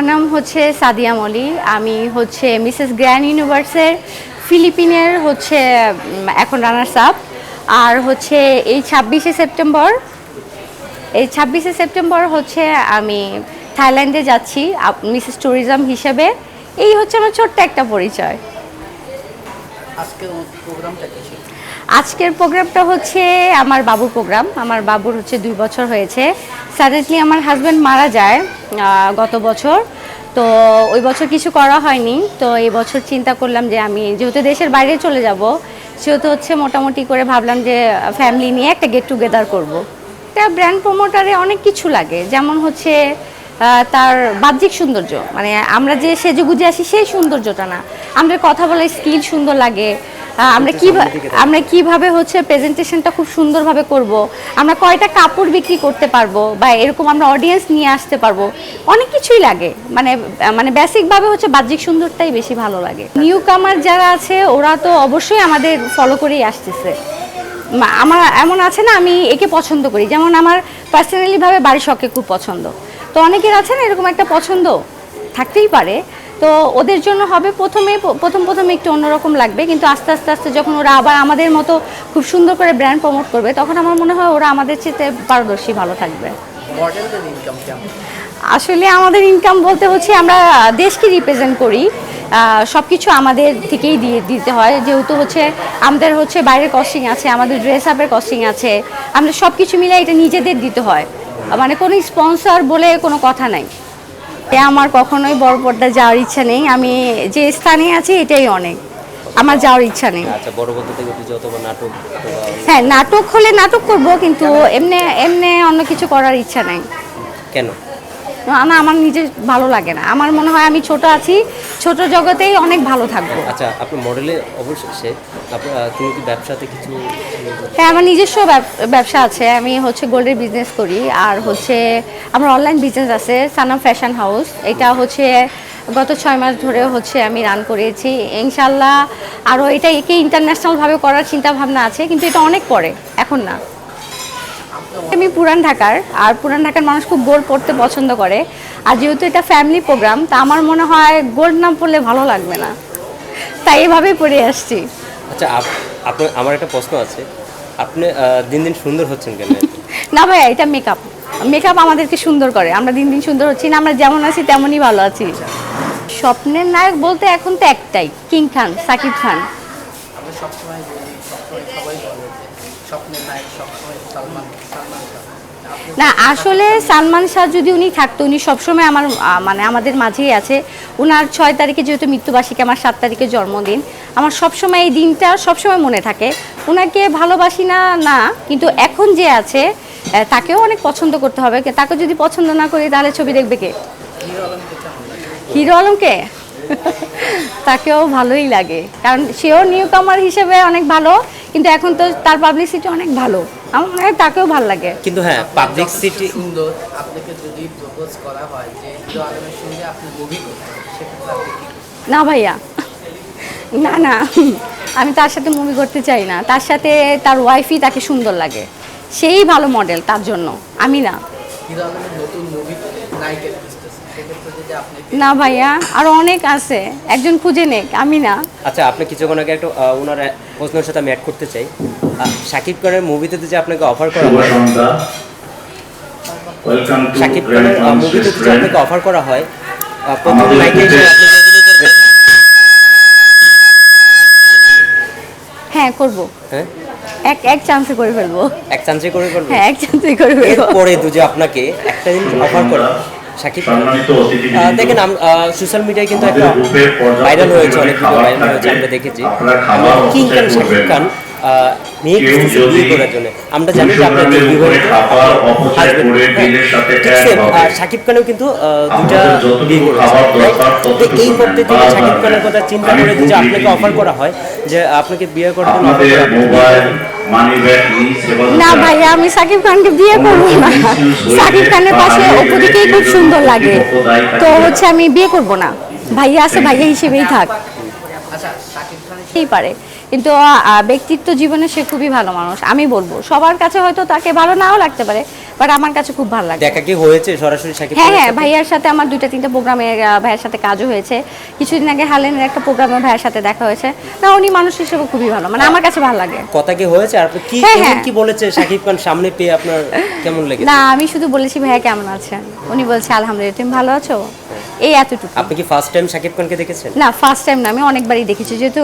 আমার নাম হচ্ছে সাদিয়া মলি। আমি হচ্ছে মিসেস গ্র্যান্ড ইউনিভার্সের ফিলিপিনের হচ্ছে এখন রানার্স আপ আর হচ্ছে এই ছাব্বিশে সেপ্টেম্বর এই ছাব্বিশে সেপ্টেম্বর হচ্ছে আমি থাইল্যান্ডে যাচ্ছি মিসেস ট্যুরিজম হিসেবে। এই হচ্ছে আমার ছোট্ট একটা পরিচয়। আজকে প্রোগ্রামটা কি আজকের প্রোগ্রামটা হচ্ছে আমার বাবুর প্রোগ্রাম। আমার বাবুর হচ্ছে দুই বছর হয়েছে। সাডেনলি আমার হাজব্যান্ড মারা যায় গত বছর। তো ওই বছর কিছু করা হয়নি। তো এই বছর চিন্তা করলাম যে আমি যেহেতু দেশের বাইরে চলে যাব, সেহেতু হচ্ছে মোটামুটি করে ভাবলাম যে ফ্যামিলি নিয়ে একটা গেট টুগেদার করব। তা ব্র্যান্ড প্রমোটারে অনেক কিছু লাগে। যেমন হচ্ছে তার বাহ্যিক সৌন্দর্য। মানে আমরা যে সেজে গুজে আসি, সেই সৌন্দর্যটা না। আমাদের কথা বলার স্কিল সুন্দর লাগে। আমরা কি আমরা কীভাবে হচ্ছে প্রেজেন্টেশনটা খুব সুন্দরভাবে করব? আমরা কয়টা কাপড় বিক্রি করতে পারব? বা এরকম আমরা অডিয়েন্স নিয়ে আসতে পারব? অনেক কিছুই লাগে। মানে মানে বেসিকভাবে হচ্ছে বাহ্যিক সুন্দরটাই বেশি ভালো লাগে। নিউ কামার যারা আছে, ওরা তো অবশ্যই আমাদের ফলো করেই আসতেছে। আমার, এমন আছে না, আমি একে পছন্দ করি। যেমন আমার পার্সোনালি ভাবে বাড়ির শখকে খুব পছন্দ। তো অনেকের আছে না, এরকম একটা পছন্দ? থাকতেই পারে। তো ওদের জন্য হবে প্রথমে প্রথম প্রথমে একটু অন্যরকম লাগবে। কিন্তু আস্তে আস্তে আস্তে যখন ওরা আবার আমাদের মতো খুব সুন্দর করে ব্র্যান্ড প্রমোট করবে তখন আমার মনে হয় ওরা আমাদের চেয়ে পারদর্শী ভালো থাকবে। আসলে আমাদের ইনকাম বলতে হচ্ছে আমরা দেশকে রিপ্রেজেন্ট করি। সব কিছু আমাদের থেকেই দিয়ে দিতে হয়। যেহেতু হচ্ছে আমাদের হচ্ছে বাইরের কস্টিং আছে আমাদের ড্রেস আপের কস্টিং আছে আমাদের সব কিছু মিলে এটা নিজেদের দিতে হয়। মানে কোনো স্পন্সর বলে কোনো কথা নাই। আমার কখনোই বড় পর্দা যাওয়ার ইচ্ছা নেই। আমি যে স্থানে আছি এটাই অনেক। আমার যাওয়ার ইচ্ছা নেই। আচ্ছা বড় বলতে থেকে অথবা নাটক হ্যাঁ নাটক হলে নাটক করব কিন্তু এমনি এমনি অন্য কিছু করার ইচ্ছা নেই। কেন? না আমার নিজের ভালো লাগে না। আমার মনে হয় আমি ছোট আছি ছোট জগতেই অনেক ভালো থাকব। আচ্ছা আপনি মডেলে আহ, তুমি কি ব্যবসাতে কিছু হ্যাঁ আমার নিজস্ব ব্যব- ব্যবসা আছে। আমি হচ্ছে গোল্ডের বিজনেস করি। আর হচ্ছে আমার অনলাইন বিজনেস আছে সানাম ফ্যাশন হাউস এটা হচ্ছে গত ছয় মাস ধরে হচ্ছে আমি রান করেছি। ইনশাল্লাহ আরও এটা একে ইন্টারন্যাশনালভাবে করার চিন্তা ভাবনা আছে কিন্তু এটা অনেক পরে এখন না। আমি পুরান ঢাকার আর পুরান ঢাকার মানুষ খুব গোল্ড পড়তে পছন্দ করে। আর যেহেতু এটা ফ্যামিলি প্রোগ্রাম তা আমার মনে হয় গোল্ড না পড়লে ভালো লাগবে না। তাই এভাবেই পরে আসছি। আচ্ছা আপ- আপনার আমার একটা প্রশ্ন আছে। আপনি দিন দিন সুন্দর হচ্ছেন কেন? না ভাইয়া এটা মেকআপ মেকআপ আমাদেরকে সুন্দর করে। আমরা দিন দিন সুন্দর হচ্ছি না আমরা যেমন আছি তেমনই ভালো আছি। স্বপ্নের নায়ক বলতে এখন তো একটাই কিং খান সাকিব খান। আমরা সবসময় সবসময় সবাই বলে স্বপ্নের নায়ক সবসময় না আসলে সালমান শাহ যদি উনি থাকতো উনি সবসময় আমার মানে আমাদের মাঝেই আছে। ওনার ছয় তারিখে যেহেতু মৃত্যুবার্ষিকী আমার সাত তারিখে জন্মদিন। আমার সবসময় এই দিনটা সবসময় মনে থাকে। ওনাকে ভালোবাসি না না কিন্তু এখন যে আছে তাকেও অনেক পছন্দ করতে হবে। তাকে যদি পছন্দ না করি তাহলে ছবি দেখবে কে? হিরো আলমকে হিরো আলমকে তাকেও ভালোই লাগে। কারণ সেও নিউ কামার হিসেবে অনেক ভালো কিন্তু এখন তো তার পাবলিসিটি অনেক ভালো। আমার মনে হয় তাকেও ভালো লাগে। কিন্তু হ্যাঁ পাবলিক সিটি সুন্দর আপনাকে যদি প্রপোজ করা হয় যে হিরো আলমের সঙ্গে আপনি মুভি করতে? না ভাইয়া। না না। আমি তার সাথে মুভি করতে চাই না। তার সাথে তার ওয়াইফই তাকে সুন্দর লাগে। সেই ভালো মডেল তার জন্য। আমি না। হিরো আলমের নতুন মুভি নায়িকা খুঁজতেছেন সেক্ষেত্রে যদি আপনি না ভাইয়া আরও অনেক আছে। একজন খুঁজে নেক আমি না। আচ্ছা আপনি কিছুক্ষণ আগে একটা ওনার প্রশ্নের সাথে আমি অ্যাড করতে চাই। শাকিব খানের মুভিতে যে আপনাকে অফার করা হয় সন্ধ্যা ওয়েলকাম টু শাকিব খানের মুভিতে যে আপনাকে অফার করা হয় প্রথম আপনি হ্যাঁ করব। হ্যাঁ? এক এক চান্সে করে ফেলব। এক চান্সে করে করবেন হ্যাঁ এক চান্সে করে ফেলব। এরপরে দু যে আপনাকে একটা জিনিস অফার করে আহ, দেখেন সোশ্যাল মিডিয়ায় কিন্তু একটা ভাইরাল হয়েছে অনেক ভিডিও ভাইরাল হয়েছে আমরা দেখেছি। কিং খান করবেন। খান মেয়ে খুঁজতেছে বিয়ে করার জন্য। আমরা জানি যে আপনার শাকিব খানও কিন্তু দুইটা বিয়ে করেছে। এই। পদ্ধতিতে বারবার শাকিব খানের কথা চিন্তা করে যদি আপনাকে অফার করা হয় যে আপনাকে বিয়ে করার জন্য না ভাই ভাইয়া আমি সাকিব খানকে বিয়ে করব না। সাকিব খানের পাশে অপরদিকেই খুব সুন্দর লাগে। তো হচ্ছে আমি বিয়ে করব না। ভাইয়া আছে ভাইয়া হিসেবেই থাক। আচ্ছা পারে। কিন্তু ব্যক্তিত্ব জীবনে সে খুবই ভালো মানুষ। আমি বলব সবার কাছে হয়তো তাকে ভালো নাও লাগতে পারে বাট আমার কাছে খুব ভালো লাগে দেখা কি হয়েছে? সরাসরি শাকিব হ্যাঁ হ্যাঁ? ভাইয়ার সাথে আমার দুইটা তিনটা প্রোগ্রামে ভাইয়ের সাথে কাজও হয়েছে। কিছুদিন আগে হালেনের একটা প্রোগ্রামে ভাইয়ের সাথে দেখা হয়েছে। না উনি মানুষ হিসেবে খুবই ভালো মানে আমার কাছে ভালো লাগে। কথা কি হয়েছে? আর কি হ্যাঁ, হ্যাঁ। কি বলেছে শাকিব খান সামনে পেয়ে আপনার কেমন লেগেছে? না আমি শুধু বলেছি ভাইয়া কেমন আছেন? উনি বলছে আলহামদুলিল্লাহ তুমি ভালো আছো? এই এতটুকু। আপনি কি ফার্স্ট টাইম শাকিব খানকে দেখেছেন? না ফার্স্ট টাইম না আমি অনেকবারই দেখেছি। যেহেতু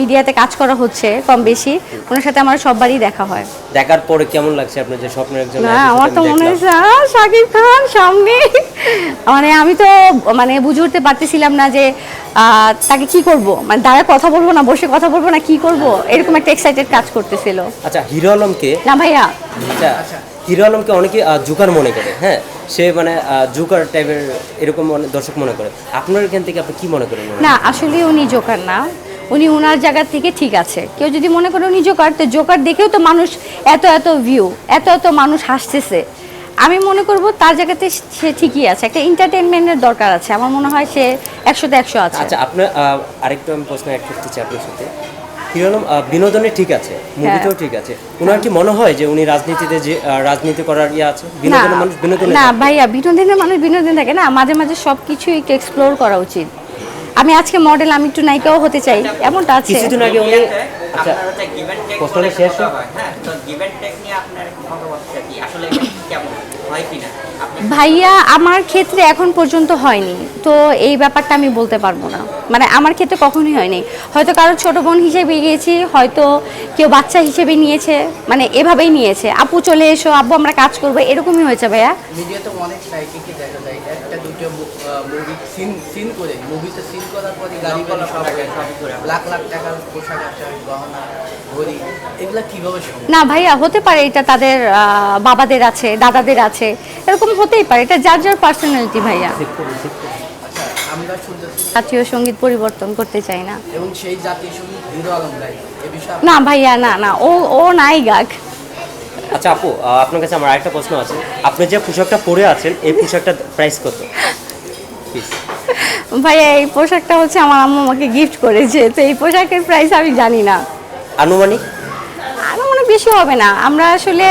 মিডিয়াতে কাজ করা হচ্ছে কম বেশি ওনার সাথে আমার সববারই দেখা হয়। দেখার পরে কেমন লাগছে আপনার যে স্বপ্নের একজন না আমার তো মনে আহ, শাকিব খান সামনে। মানে আমি তো মানে বুঝে উঠতে পারতেছিলাম না যে তাকে কি করব? মানে দাঁড়ায় কথা বলব না বসে কথা বলব না কি করব? এরকম একটা এক্সাইটেড কাজ করতেছিল। আচ্ছা হিরো আলমকে না ভাইয়া। আচ্ছা। হিরো আলমকে অনেকে জুকার মনে করে হ্যাঁ? সে মানে জুকার টাইপের এরকম দর্শক মনে করে। আপনার এখান থেকে আপনি কি মনে করেন না আসলে উনি জোকার না। উনি ওনার জায়গা থেকে ঠিক আছে। কেউ যদি মনে করে উনি জোকার তো জোকার দেখেও তো মানুষ এত এত ভিউ এত এত মানুষ হাসতেছে। আমি মনে করব তার জায়গাতে সে ঠিকই আছে। একটা এন্টারটেনমেন্টের দরকার আছে। আমার মনে হয় সে একশোতে একশো আছে। আচ্ছা আপনার আরেকটু আমি প্রশ্ন অ্যাড করতে চাই আপনার সাথে। হিরো বিনোদনে ঠিক আছে মুভিতেও ঠিক আছে। ওনার কি মনে হয় যে উনি রাজনীতিতে যে রাজনীতি করার ইয়ে আছে? বিনোদনের মানুষ বিনোদনে না ভাইয়া বিনোদনের মানুষ বিনোদন থাকে না। মাঝে মাঝে সব কিছু একটু এক্সপ্লোর করা উচিত। আমি আজকে মডেল আমি একটু নায়িকাও হতে চাই। এমনটা আছে। কিছুদিন আগে উনি আচ্ছা প্রশ্নটা শেষ হয়, হ্যাঁ তো and take নিয়ে আপনার মতামতটা কি আসলে কেমন? হয় কিনা? ভাইয়া, আমার ক্ষেত্রে এখন পর্যন্ত হয়নি। তো এই ব্যাপারটা আমি বলতে পারব না। মানে আমার ক্ষেত্রে কখনোই হয়নি। হয়তো কারও ছোট বোন হিসেবে গিয়েছি, হয়তো কেউ বাচ্চা হিসেবে নিয়েছে মানে এভাবেই নিয়েছে। আপু, চলে এসো, আব্বু, আমরা কাজ করব, এরকমই হয়েছে ভাইয়া। একটা মুভি সিন সিন করে মুভিতে সিন করার পরে গাড়ি বাড়ি লাখ লাখ টাকার পোশাক আশাক গহনা ঘড়ি এগুলা কীভাবে না ভাইয়া হতে পারে এটা তাদের বাবাদের আছে দাদাদের আছে এরকম হতেই পারে এটা যার যার পার্সোনালিটি ভাইয়া। আচ্ছা জাতীয় সংগীত পরিবর্তন করতে চাই না। এবং সেই জাতীয় সংগীত হিরো আলম গাই এ বিষয়ে না ভাইয়া না না ও ও নাই গাক আচ্ছা আপু আপনার কাছে আমার আরেকটা প্রশ্ন আছে। আপনি যে পোশাকটা পরে আছেন এই পোশাকটার প্রাইস কত. ভাইয়া এই পোশাকটা হচ্ছে আমার আম্মু আমাকে গিফট করেছে তো এই পোশাকের প্রাইস আমি জানি না। আনুমানিক? মনে বেশি হবে না। আমরা আসলে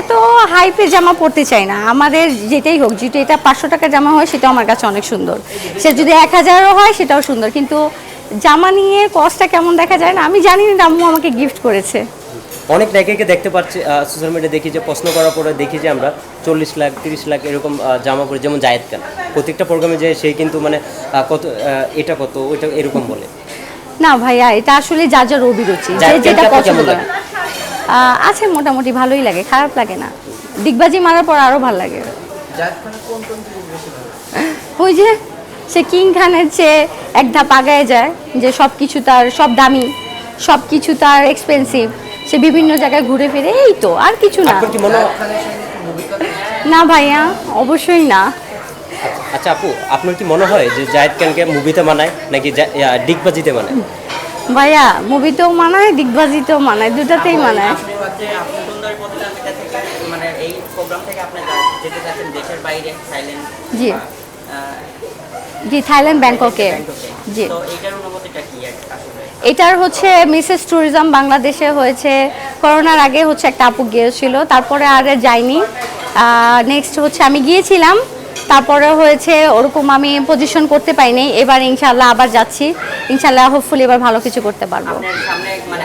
এত হাইপে জামা পরতে চাই না। আমাদের যেটাই হোক যেটা এটা পাঁচশো টাকার জামা হয় সেটা আমার কাছে অনেক সুন্দর। সে যদি এক হাজারও হয় সেটাও সুন্দর। কিন্তু জামা নিয়ে কস্টটা কেমন দেখা যায় না? আমি জানি না আম্মু আমাকে গিফট করেছে। অনেক নায়িকাকে দেখতে পাচ্ছি সোশ্যাল মিডিয়া দেখি যে প্রশ্ন করার পরে দেখি যে আমরা চল্লিশ লাখ তিরিশ লাখ এরকম জামা পরে যেমন জায়েদ খান। প্রত্যেকটা প্রোগ্রামে যে সেই কিন্তু মানে কত এটা কত ওইটা এরকম বলে। না ভাইয়া এটা আসলে যার যার অভিরুচি যে যার যেটা পছন্দ। করে আছে মোটামুটি ভালোই লাগে খারাপ লাগে না। ডিগবাজি মারার পর আরও ভালো লাগে। যার ফলে কোন কোন জিনিস বেশি ভালো ওই যে সে কিং খানের চেয়ে এক ধাপ আগায় যায় যে সব কিছু তার সব দামি সব কিছু তার এক্সপেন্সিভ সে বিভিন্ন জায়গায় ঘুরে ফিরে এই তো আর কিছু না। মনে হয় না ভাইয়া অবশ্যই না। আচ্ছা আপু আপনার কি মনে হয় যে জায়েদ খানকে মুভিতে মানায় নাকি ডিগবাজিতে মানায়? ভাইয়া মুভিতেও মানায় দিগবাজিতেও মানায় দুটাতেই মানায়। আপনি হচ্ছে আপনি সুন্দরী প্রতিযোগিতা থেকে মানে এই প্রোগ্রাম থেকে আপনি যেতে চাচ্ছেন দেশের বাইরে থাইল্যান্ড জি। জি থাইল্যান্ড ব্যাংককে। জি। এটার হচ্ছে মিসেস ট্যুরিজম বাংলাদেশে হয়েছে। করোনার আগে হচ্ছে একটা আপু গিয়েছিল, তারপরে আর যাইনি নেক্সট হচ্ছে আমি গিয়েছিলাম তারপরে হয়েছে ওরকম আমি পজিশন করতে পাইনি এবার ইনশাল্লাহ আবার যাচ্ছি। ইনশাল্লাহ হোপফুলি এবার ভালো কিছু করতে পারব। মানে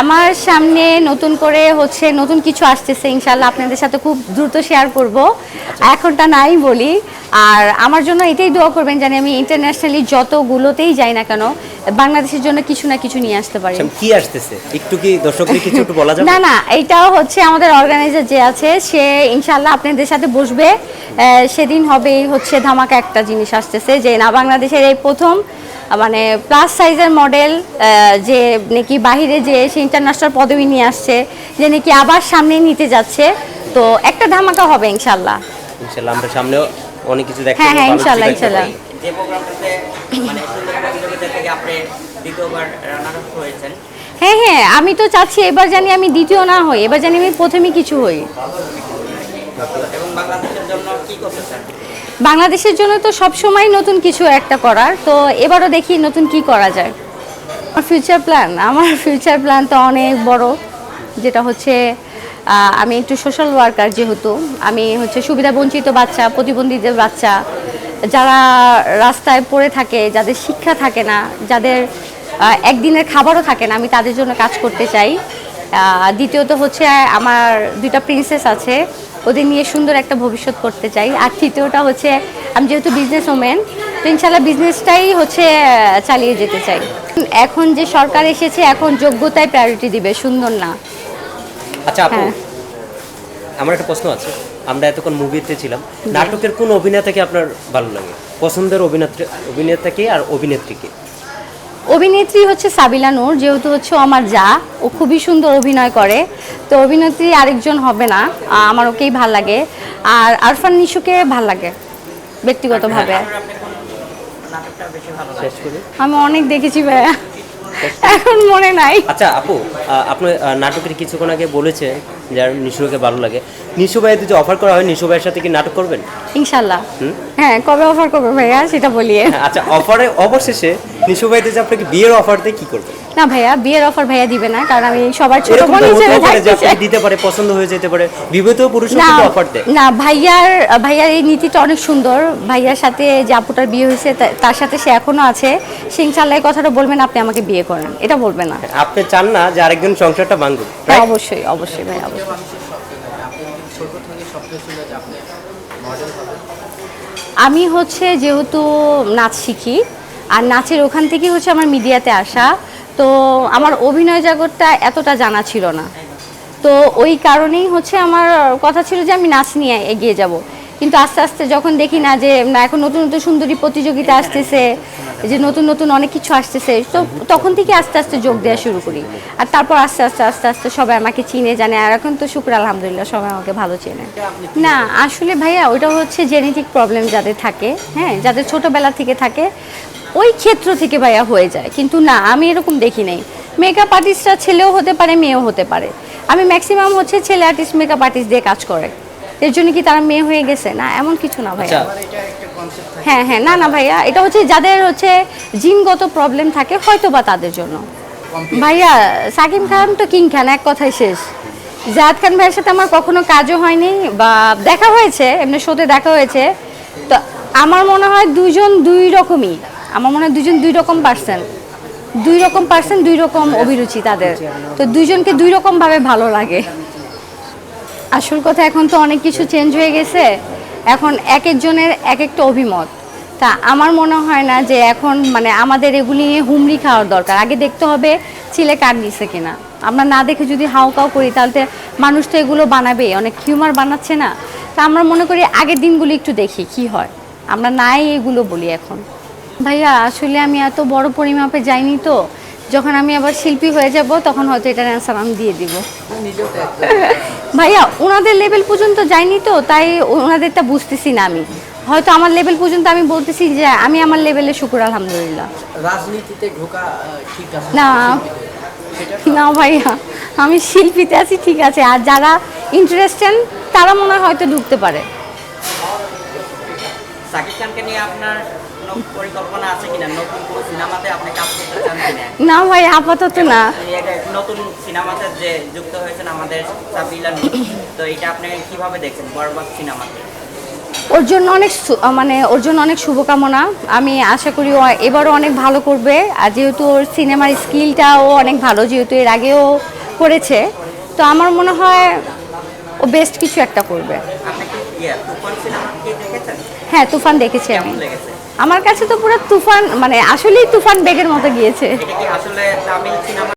আমার সামনে নতুন করে হচ্ছে নতুন কিছু আসতেছে ইনশাল্লাহ আপনাদের সাথে খুব দ্রুত শেয়ার করব। এখনটা নাই বলি। আর আমার জন্য এটাই দোয়া করবেন জানি আমি ইন্টারন্যাশনালি যতগুলোতেই যাই না কেন বাংলাদেশের জন্য কিছু না কিছু নিয়ে আসতে পারি। আচ্ছা, কি আসতেছে? একটু কি দর্শকদের কিছু একটু বলা যাবে? না না এইটাও হচ্ছে আমাদের অর্গানাইজার যে আছে সে ইনশাল্লাহ আপনাদের সাথে বসবে। আহ, সেদিন হবে হচ্ছে ধামাকা একটা জিনিস আসতেছে যে না বাংলাদেশের এই প্রথম মানে প্লাস সাইজের মডেল যে নাকি বাহিরে যে সে ইন্টারন্যাশনাল পদবি নিয়ে আসছে যে নাকি আবার সামনে নিতে যাচ্ছে। তো একটা ধামাকা হবে ইনশাল্লাহ। ইনশাল্লাহ আমরা সামনেও অনেক কিছু দেখতে হ্যাঁ, হ্যাঁ, ইনশাল্লাহ, ইনশাল্লাহ। যে প্রোগ্রামটাতে মানে থেকে আপনি দ্বিতীয়বার রানার হয়েছেন। হ্যাঁ হ্যাঁ আমি তো চাচ্ছি এবার জানি আমি দ্বিতীয় না হই এবার জানি আমি প্রথমে কিছু হই। বাংলাদেশের জন্য তো সব সময় নতুন কিছু একটা করার, তো এবারও দেখি নতুন কি করা যায়। আমার ফিউচার প্ল্যান আমার ফিউচার প্ল্যান তো অনেক বড়, যেটা হচ্ছে আমি একটু সোশ্যাল ওয়ার্কার যেহেতু, আমি হচ্ছে সুবিধা বঞ্চিত বাচ্চা, প্রতিবন্ধীদের বাচ্চা, যারা রাস্তায় পড়ে থাকে, যাদের শিক্ষা থাকে না, যাদের একদিনের খাবারও থাকে না, আমি তাদের জন্য কাজ করতে চাই। দ্বিতীয়ত হচ্ছে আমার দুইটা প্রিন্সেস আছে ওদের নিয়ে সুন্দর একটা ভবিষ্যৎ করতে চাই। আর তৃতীয়টা হচ্ছে আমি যেহেতু বিজনেস ওমেন তো ইনশাল্লাহ বিজনেসটাই হচ্ছে চালিয়ে যেতে চাই। এখন যে সরকার এসেছে এখন যোগ্যতায় প্রায়োরিটি দিবে সুন্দর না। আচ্ছা আপু হ্যাঁ। আমার একটা প্রশ্ন আছে। আমরা এতক্ষণ মুভিতে ছিলাম। নাটকের কোন অভিনেতাকে আপনার ভালো লাগে? পছন্দের অভিনেত্রী অভিনেতাকে আর অভিনেত্রীকে অভিনেত্রী হচ্ছে সাবিলা নূর যেহেতু হচ্ছে ও আমার যা ও খুবই সুন্দর অভিনয় করে। তো অভিনেত্রী আরেকজন হবে না আমার ওকেই ভালো লাগে। আর আরফান নিশুকে ভালো লাগে ব্যক্তিগতভাবে। আপনি কোন নাটকটা বেশি ভালো লাগে? শেষ করি। আমি অনেক দেখেছি ভাইয়া। এখন মনে নাই। আচ্ছা আপু আপনি নাটকের কিছুক্ষণ আগে বলেছেন যে আর নিশুকে ভালো লাগে। নিশু ভাই যদি অফার করা হয় নিশু ভাইয়ের সাথে কি নাটক করবেন? ইনশাল্লাহ হ্যাঁ কবে অফার করবে ভাইয়া সেটা বলিয়ে। আচ্ছা অফারে অবশেষে নিশু ভাইতে যে আপনাকে বিয়ের অফার দিয়ে কি করবেন? না ভাইয়া বিয়ের অফার ভাইয়া দিবে না কারণ আমি সবার ছোট বোন হিসেবে। দিতে পারে পছন্দ হয়ে যেতে পারে বিবাহিত অফার দেয়। না ভাইয়ার ভাইয়ার এই নীতিটা অনেক সুন্দর। ভাইয়ার সাথে যে আপুটার বিয়ে হয়েছে তার সাথে সে এখনও আছে। সে ইনশাল্লাহ কথাটা বলবেন আপনি আমাকে বিয়ে করেন। এটা বলবে না। আপনি চান না যে আরেকজন সংসারটা ভাঙুক হ্যাঁ অবশ্যই অবশ্যই ভাই অবশ্যই। মানুষের স্বপ্ন থাকে আপনি ছোট থেকে স্বপ্ন ছিল যে আপনি মডেল হবেন? আমি হচ্ছে যেহেতু নাচ শিখি আর নাচের ওখান থেকেই হচ্ছে আমার মিডিয়াতে আসা। তো আমার অভিনয় জগৎটা এতটা জানা ছিল না। তো ওই কারণেই হচ্ছে আমার কথা ছিল যে আমি নাচ নিয়ে এগিয়ে যাব। কিন্তু আস্তে আস্তে যখন দেখি না যে, না, এখন নতুন নতুন সুন্দরী প্রতিযোগিতা আসতেছে, যে নতুন নতুন অনেক কিছু আসতেছে, তো তখন থেকে আস্তে আস্তে যোগ দেওয়া শুরু করি। আর তারপর আস্তে আস্তে আস্তে আস্তে সবাই আমাকে চিনে, জানে, আর এখন তো শুক্র, আলহামদুলিল্লাহ, সবাই আমাকে ভালো চেনে। না, আসলে ভাইয়া ওইটা হচ্ছে জেনেটিক প্রবলেম যাদের থাকে হ্যাঁ যাদের ছোটবেলা থেকে থাকে। ওই ক্ষেত্র থেকে ভাইয়া হয়ে যায়। কিন্তু না আমি এরকম দেখি নাই। মেকআপ আর্টিস্টরা ছেলেও হতে পারে মেয়েও হতে পারে। আমি ম্যাক্সিমাম হচ্ছে ছেলে আর্টিস্ট মেকআপ আর্টিস্ট দিয়ে কাজ করে। এর জন্য কি তারা মেয়ে হয়ে গেছে? না এমন কিছু না ভাইয়া। আচ্ছা। হ্যাঁ হ্যাঁ না না ভাইয়া এটা হচ্ছে যাদের হচ্ছে জিনগত প্রবলেম থাকে হয়তো বা তাদের জন্য। ভাইয়া সাকিব খান তো কিং খান এক কথায় শেষ। জাহাদ খান ভাইয়ের সাথে আমার কখনো কাজও হয়নি বা দেখা হয়েছে এমনি শোতে দেখা হয়েছে। তো আমার মনে হয় দুইজন দুই রকমই। আমার মনে হয় দুজন দুই রকম পার্সন দুই রকম পার্সন দুই রকম অভিরুচি তাদের। তো দুইজনকে দুই রকমভাবে ভালো লাগে। আসল কথা, এখন তো অনেক কিছু চেঞ্জ হয়ে গেছে। এখন এক একজনের এক একটা অভিমত। তা আমার মনে হয় না যে এখন মানে আমাদের এগুলি নিয়ে হুমড়ি খাওয়ার দরকার। আগে দেখতে হবে ছেলে কার নিছে কিনা। আমরা না দেখে যদি হাও কাও করি, তাহলে মানুষ তো এগুলো বানাবে অনেক হিউমার বানাচ্ছে না। তা আমরা মনে করি আগের দিনগুলি একটু দেখি কি হয়। আমরা নাই এগুলো বলি এখন। ভাইয়া আসলে আমি এত বড় পরিমাপে যাইনি তো। যখন আমি আবার শিল্পী হয়ে যাব তখন হয়তো এটার অ্যান্সার আমি দিয়ে দিব। ভাইয়া ওনাদের লেভেল পর্যন্ত যাইনি তো তাই ওনাদেরটা বুঝতেছি না আমি। হয়তো আমার লেভেল পর্যন্ত আমি বলতেছি যে আমি আমার লেভেলে শুকুর আলহামদুলিল্লাহ। রাজনীতিতে ঢোকা ঠিক আছে। না। না ভাইয়া আমি শিল্পীতে আছি ঠিক আছে। আর যারা ইন্টারেস্টেড তারা মনে হয় হয়তো ঢুকতে পারে। সাকিব খানকে নিয়ে আপনার কোনো পরিকল্পনা আছে কিনা? নতুন কোনো সিনেমাতে আপনি কাজ করতে চান কিনা? না ভাই আপাতত না। নতুন সিনেমাতে যে যুক্ত হয়েছেন আমাদের সাবিলা তো এটা আপনি কীভাবে দেখছেন বরবাদ সিনেমাতে? ওর জন্য অনেক মানে ওর জন্য অনেক শুভকামনা। আমি আশা করি এবারও অনেক ভালো করবে। আর যেহেতু ওর সিনেমার স্কিলটাও অনেক ভালো যেহেতু এর আগেও করেছে তো আমার মনে হয় ও বেস্ট কিছু একটা করবে। ইয়ে হ্যাঁ তুফান দেখেছি আমি। আমার কাছে তো পুরো তুফান মানে আসলেই তুফান বেগের মতো গিয়েছে।